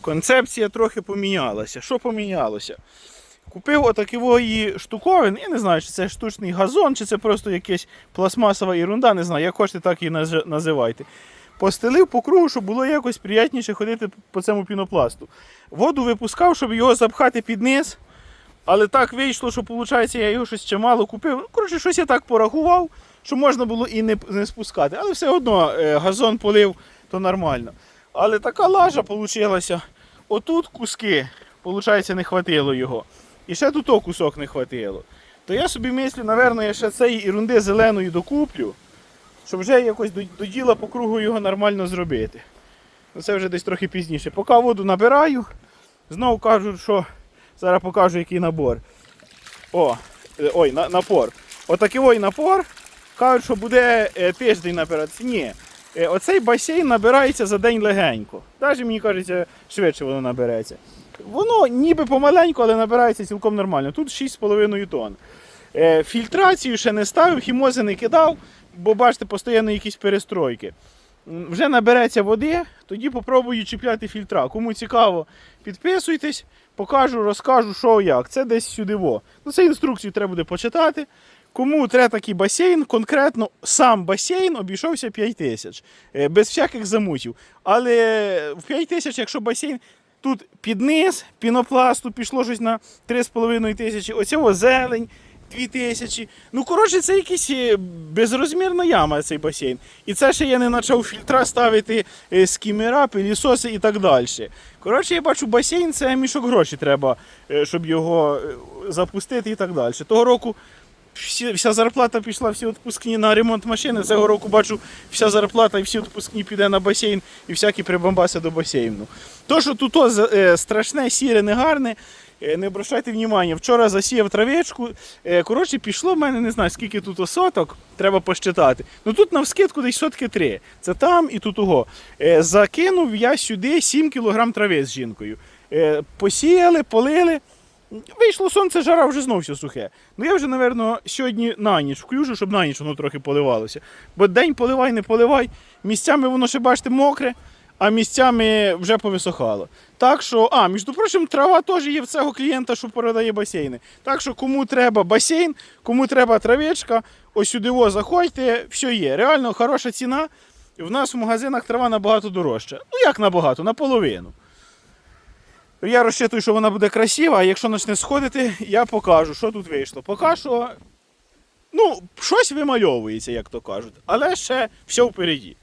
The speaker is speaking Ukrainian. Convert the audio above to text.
концепція трохи помінялася. Що помінялося? Купив отакої штуковин, я не знаю, чи це штучний газон, чи це просто якась пластмасова ерунда, не знаю, як хочете, так наз- називайте. Постелив по кругу, щоб було якось приятніше ходити по цьому пінопласту. Воду випускав, щоб його запхати під низ. Але так вийшло, що виходить, я його щось чимало купив. Ну, коротше, щось я так порахував, що можна було і не, не спускати. Але все одно е, газон полив, то нормально. Але така лажа вийшла. Отут куски, виходить, не хватило його. І ще тут кусок не хватило. То я собі мислю, напевно, я ще цієї ерунди зеленої докуплю, щоб вже якось до, діла по кругу його нормально зробити. Ну, Це вже десь трохи пізніше. Поки воду набираю, знову кажуть, що зараз покажу, який набор. О, е, ой, на, напор. Отакий ой напор. Кажуть, що буде е, тиждень набиратися. Ні. Е, оцей басейн набирається за день легенько. Навіть мені кажеться, швидше воно набереться. Воно ніби помаленьку, але набирається цілком нормально. Тут 6,5 тонн. Е, фільтрацію ще не ставив, хімози не кидав, бо бачите, постійно якісь перестройки. Вже набереться води, тоді попробую чіпляти фільтра. Кому цікаво, підписуйтесь, покажу, розкажу, що як. Це десь сюди. Во. Ну, це інструкцію треба буде почитати. Кому треба такий басейн, конкретно сам басейн обійшовся 5 тисяч, е, без всяких замутів. Але в 5 тисяч, якщо басейн тут під низ, пінопласту пішло щось на 3,5 тисячі, оцього зелень 2 тисячі. Ну, коротше, це якась е, безрозмірна яма цей басейн. І це ще я не почав фільтра ставити е, скімера, пилісоси і так далі. Коротше, я бачу, басейн це мішок грошей треба, е, щоб його е, запустити і так далі. Того року всі, вся зарплата пішла, всі відпускні на ремонт машини. Цього року бачу, вся зарплата і всі відпускні піде на басейн і всякі прибамбаси до басейну. То, що тут о, е, страшне, сіре, негарне, е, не обращайте внимання. Вчора засіяв травичку. е, Коротше, пішло в мене, не знаю, скільки тут соток, треба посчитати. Ну тут на вскидку десь сотки три. Це там і тут того. Е, Закинув я сюди 7 кг трави з жінкою. Посіяли, полили. Вийшло сонце, жара вже знов все сухе. Ну я вже, напевно, сьогодні на ніч включу, щоб на ніч воно трохи поливалося. Бо день поливай, не поливай. Місцями воно ще, бачите, мокре, а місцями вже повисохало. Так що, а, між прочим, трава теж є в цього клієнта, що продає басейни. Так що, кому треба басейн, кому треба травичка, ось сюди заходьте, все є. Реально хороша ціна. В нас в магазинах трава набагато дорожча. Ну як набагато? Наполовину. Я розчитую, що вона буде красива, а якщо почне сходити, я покажу, що тут вийшло. Поки що, ну, щось вимальовується, як то кажуть, але ще все впереді.